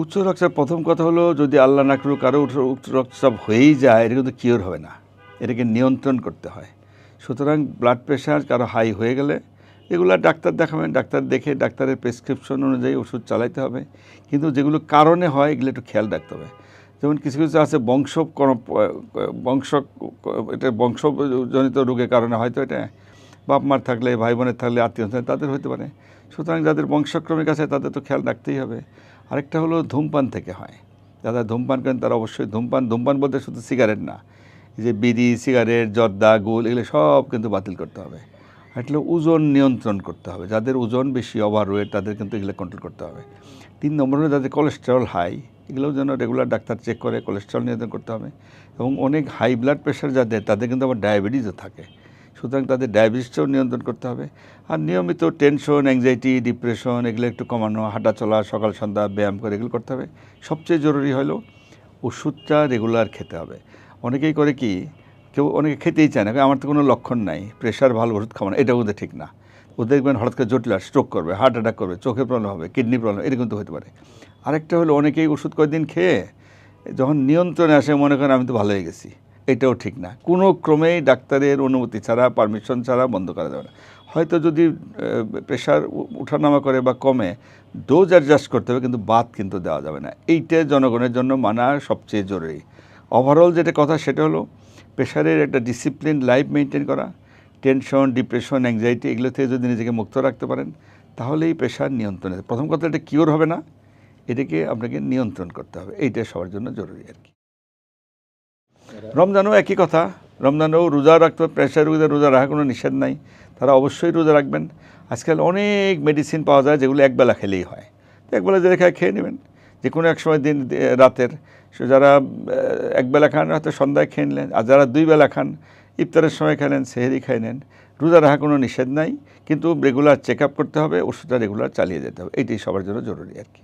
উচ্চ রক্তচাপ প্রথম কথা হলো, যদি আল্লাহ না করুক কারও উচ্চ রক্তচাপ হয়েই যায়, এটা কিন্তু কিওর হবে না। এটাকে নিয়ন্ত্রণ করতে হয়। সুতরাং ব্লাড প্রেশার কারও হাই হয়ে গেলে, এগুলো ডাক্তার দেখাবেন ডাক্তার দেখে, ডাক্তারের প্রেসক্রিপশন অনুযায়ী ওষুধ চালাইতে হবে। কিন্তু যেগুলো কারণে হয়, এগুলো একটু খেয়াল রাখতে হবে। যেমন কিছু কিছু আছে বংশ বংশ, এটা বংশজনিত রোগের কারণে হয়তো এটা বাপ মার থাকলে ভাই বোনের থাকলে আত্মীয় তাদের হতে পারে। সুতরাং যাদের বংশক্রমিক আছে, তাদের তো খেয়াল রাখতেই হবে। আরেকটা হলো ধূমপান থেকে হয়। যারা ধূমপান করেন তারা অবশ্যই ধূমপান ধূমপান বলতে শুধু সিগারেট না যে বিড়ি সিগারেট জর্দা, গুল, এগুলো সব কিন্তু বাতিল করতে হবে। একটা ওজন নিয়ন্ত্রণ করতে হবে। যাদের ওজন বেশি ওভার ওয়েট তাদের কিন্তু এগুলো কন্ট্রোল করতে হবে। তিন নম্বর হলো যাদের কোলেস্টেরল হাই এগুলোও যেন রেগুলার ডাক্তার চেক করে কোলেস্টেরল নিয়ন্ত্রণ করতে হবে। এবং অনেক হাই ব্লাড প্রেশার যাদের, তাদের কিন্তু আবার ডায়াবেটিসও থাকে। সুতরাং তাদের ডায়াবেটিসটাও নিয়ন্ত্রণ করতে হবে। আর নিয়মিত টেনশন অ্যাংজাইটি ডিপ্রেশন এগুলো একটু কমানো, হাঁটা চলা, সকাল সন্ধ্যা, ব্যায়াম করে এগুলো করতে হবে। সবচেয়ে জরুরি হলো ওষুধটা রেগুলার খেতে হবে। অনেকেই করে কি, কেউ অনেকে খেতেই চায় না, আমার তো কোনো লক্ষণ নাই প্রেশার ভালো ওষুধ খাওয়া না, এটা ওদের ঠিক না। ও দেখবেন হঠাৎ করে জটিল স্ট্রোক করবে হার্ট অ্যাটাক করবে চোখের প্রবলেম হবে কিডনি প্রবলেম এটা কিন্তু হতে পারে। আরেকটা হলো অনেকেই ওষুধ কয়েকদিন খেয়ে, যখন নিয়ন্ত্রণে আসে মনে করেন আমি তো ভালো হয়ে গেছি। এটাও ঠিক না। কোনো ক্রমেই ডাক্তারের অনুমতি ছাড়া, পারমিশন ছাড়া বন্ধ করা যাবে না। হয়তো যদি প্রেশার ওঠানামা করে বা কমে, ডোজ অ্যাডজাস্ট করতে হবে, কিন্তু বাদ কিন্তু দেওয়া যাবে না। এইটা জনগণের জন্য মানা সবচেয়ে জরুরি। ওভারঅল যেটা কথা, সেটা হলো, প্রেশারের একটা ডিসিপ্লিন লাইফ মেনটেন করা টেনশন ডিপ্রেশন অ্যাংজাইটি এগুলো থেকে যদি নিজেকে মুক্ত রাখতে পারেন, তাহলেই প্রেশার নিয়ন্ত্রণে, প্রথম কথা, এটা কিওর হবে না। এটাকে আপনাকে নিয়ন্ত্রণ করতে হবে। এইটা সবার জন্য জরুরি আর কি। রমজানও একই কথা। রমজানও রোজা রাখতে হবে প্রেশার রোগীদের রোজা রাখা কোনো নিষেধ নাই। তারা অবশ্যই রোজা রাখবেন। আজকাল অনেক মেডিসিন পাওয়া যায় যেগুলো একবেলা খেলেই হয়। তো একবেলা যেটা খায় খেয়ে নেবেন। যে কোনো এক সময় দিন রাতের। যারা একবেলা খান, হয়তো সন্ধ্যায় খেয়ে নিলেন। আর যারা দুই বেলা খান, ইফতারের সময় খেলেন, সেহেরি খাই নেন। রোজা রাখা কোনো নিষেধ নাই। কিন্তু রেগুলার চেক করতে হবে, ওষুধটা রেগুলার চালিয়ে যেতে হবে। এইটাই সবার জন্য জরুরি আর কি।